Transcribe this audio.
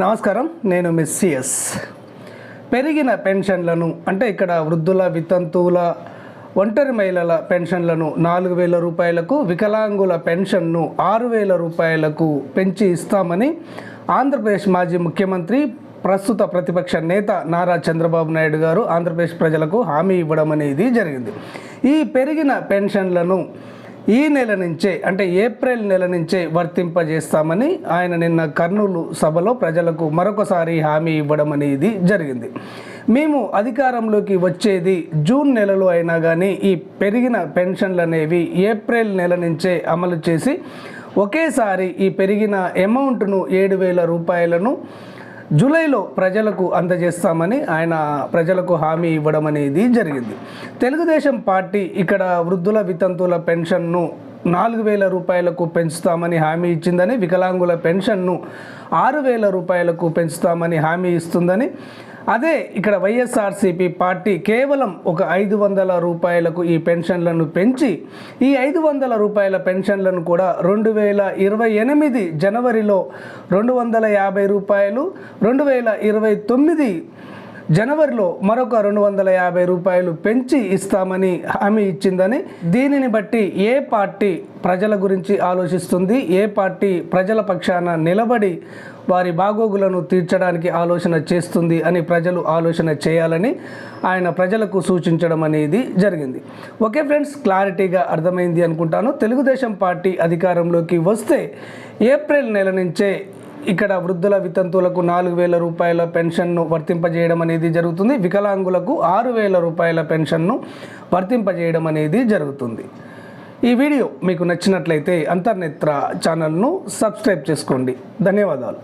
నమస్కారం నేను miss CS పెరిగిన పెన్షన్లను అంటే ఇక్కడ వృద్ధుల వితంతువుల ఒంటరి మహిళల పెన్షన్లను నాలుగు వేల రూపాయలకు వికలాంగుల పెన్షన్ను ఆరు వేల రూపాయలకు పెంచి ఇస్తామని ఆంధ్రప్రదేశ్ మాజీ ముఖ్యమంత్రి ప్రస్తుత ప్రతిపక్ష నేత నారా చంద్రబాబు నాయుడు గారు ఆంధ్రప్రదేశ్ ప్రజలకు హామీ ఇవ్వడం అనేది జరిగింది. ఈ పెరిగిన పెన్షన్లను ఈ నెల నుంచే అంటే ఏప్రిల్ నెల నుంచే వర్తింపజేస్తామని ఆయన నిన్న కర్నూలు సభలో ప్రజలకు మరొకసారి హామీ ఇవ్వడం అనేది జరిగింది. మేము అధికారంలోకి వచ్చేది జూన్ నెలలో అయినా కానీ ఈ పెరిగిన పెన్షన్లు అనేవి ఏప్రిల్ నెల నుంచే అమలు చేసి ఒకేసారి ఈ పెరిగిన అమౌంట్ను ఏడు వేల రూపాయలను జూలైలో ప్రజలకు అందజేస్తామని ఆయన ప్రజలకు హామీ ఇవ్వడం అనేది జరిగింది. తెలుగుదేశం పార్టీ ఇక్కడ వృద్ధుల వితంతువుల పెన్షన్ను నాలుగు వేల రూపాయలకు పెంచుతామని హామీ ఇచ్చిందని వికలాంగుల పెన్షన్ను ఆరు వేల రూపాయలకు పెంచుతామని హామీ ఇస్తుందని అదే ఇక్కడ వైఎస్ఆర్సీపీ పార్టీ కేవలం ఒక ఐదు వందల రూపాయలకు ఈ పెన్షన్లను పెంచి ఈ ఐదు వందల రూపాయల పెన్షన్లను కూడా రెండు వేల ఇరవై ఎనిమిది జనవరిలో రెండు వందల యాభై రూపాయలు రెండు వేల ఇరవై తొమ్మిది జనవరిలో మరొక రెండు వందల యాభై రూపాయలు పెంచి ఇస్తామని హామీ ఇచ్చిందని దీనిని బట్టి ఏ పార్టీ ప్రజల గురించి ఆలోచిస్తుంది ఏ పార్టీ ప్రజల పక్షాన నిలబడి వారి బాగోగులను తీర్చడానికి ఆలోచన చేస్తుంది అని ప్రజలు ఆలోచన చేయాలని ఆయన ప్రజలకు సూచించడం అనేది జరిగింది. ఓకే ఫ్రెండ్స్ క్లారిటీగా అర్థమైంది అనుకుంటాను. తెలుగుదేశం పార్టీ అధికారంలోకి వస్తే ఏప్రిల్ నెల నుంచే ఇక్కడ వృద్ధుల వితంతువులకు నాలుగు వేల రూపాయల పెన్షన్ను వర్తింపజేయడం అనేది జరుగుతుంది. వికలాంగులకు ఆరు వేల రూపాయల పెన్షన్ను వర్తింపజేయడం అనేది జరుగుతుంది. ఈ వీడియో మీకు నచ్చినట్లయితే అంతర్నేత్ర ఛానల్ను సబ్స్క్రైబ్ చేసుకోండి. ధన్యవాదాలు.